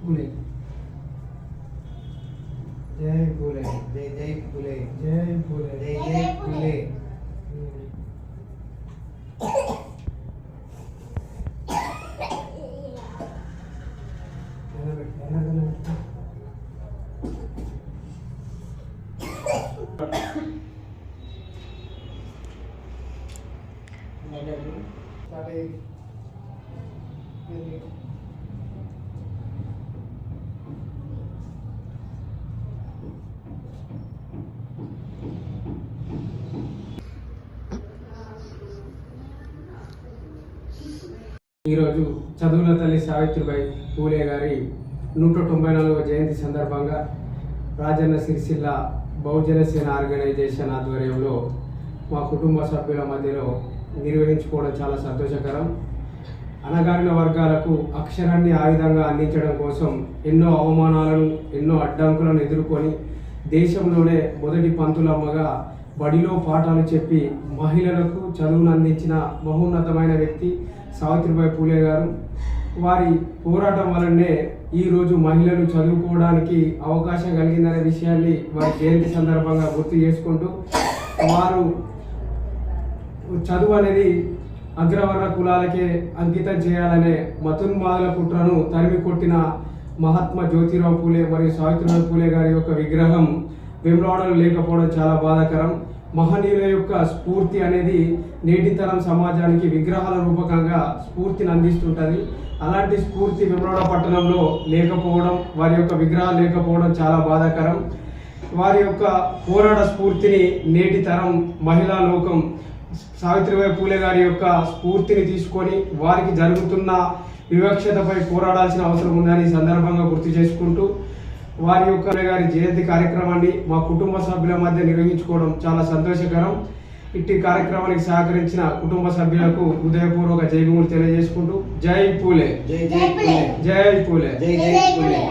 పూలే జై పూలే జై జై పులే జై పూలే జై జై పులే నిలబెట్టు, ఎలా ఈరోజు చదువుల తల్లి సావిత్రిబాయి పూలే గారి నూట తొంభై నాలుగవ జయంతి సందర్భంగా రాజన్న సిరిసిల్ల బహుజన సేన ఆర్గనైజేషన్ ఆధ్వర్యంలో మా కుటుంబ సభ్యుల మధ్యలో నిర్వహించుకోవడం చాలా సంతోషకరం. అణగారిన వర్గాలకు అక్షరాన్ని ఆయుధంగా అందించడం కోసం ఎన్నో అవమానాలను ఎన్నో అడ్డంకులను ఎదుర్కొని దేశంలోనే మొదటి పంతులమ్మగా బడిలో పాఠాలు చెప్పి మహిళలకు చదువును అందించిన మహోన్నతమైన వ్యక్తి సావిత్రిబాయి పూలే గారు. వారి పోరాటం వలనే ఈ రోజు మహిళలు చదువుకోవడానికి అవకాశం కలిగిందనే విషయాన్ని వారి జయంతి సందర్భంగా గుర్తు చేసుకుంటూ వారు చదువు అనేది అగ్రవర్ణ కులాలకే అంకితం చేయాలనే మతున్మాదుల కుట్రను తరిమి కొట్టిన మహాత్మా జ్యోతిరావు పూలే మరియు సావిత్రిబాయి పూలే గారి యొక్క విగ్రహం వెమ్లవాడలో లేకపోవడం చాలా బాధాకరం. మహనీయుల యొక్క స్ఫూర్తి అనేది నేటి తరం సమాజానికి విగ్రహాల రూపకంగా స్ఫూర్తిని అందిస్తుంటుంది. అలాంటి స్ఫూర్తి వెమ్లవాడ పట్టణంలో లేకపోవడం వారి యొక్క విగ్రహాలు లేకపోవడం చాలా బాధాకరం. వారి యొక్క పోరాట స్ఫూర్తిని నేటి తరం మహిళా లోకం సావిత్రిబాయి పూలే గారి యొక్క స్ఫూర్తిని తీసుకొని వారికి జరుగుతున్న వివక్షతపై పోరాడాల్సిన అవసరం ఉందని సందర్భంగా గుర్తు చేసుకుంటూ వారి యొక్క గారి జయంతి కార్యక్రమాన్ని మా కుటుంబ సభ్యుల మధ్య నిర్వహించుకోవడం చాలా సంతోషకరం. ఇట్టి కార్యక్రమానికి సహకరించిన కుటుంబ సభ్యులకు హృదయపూర్వక జైభూములు తెలియజేసుకుంటూ జై పూలే. జై జై పులే. జై పూలే. జై జై పులే.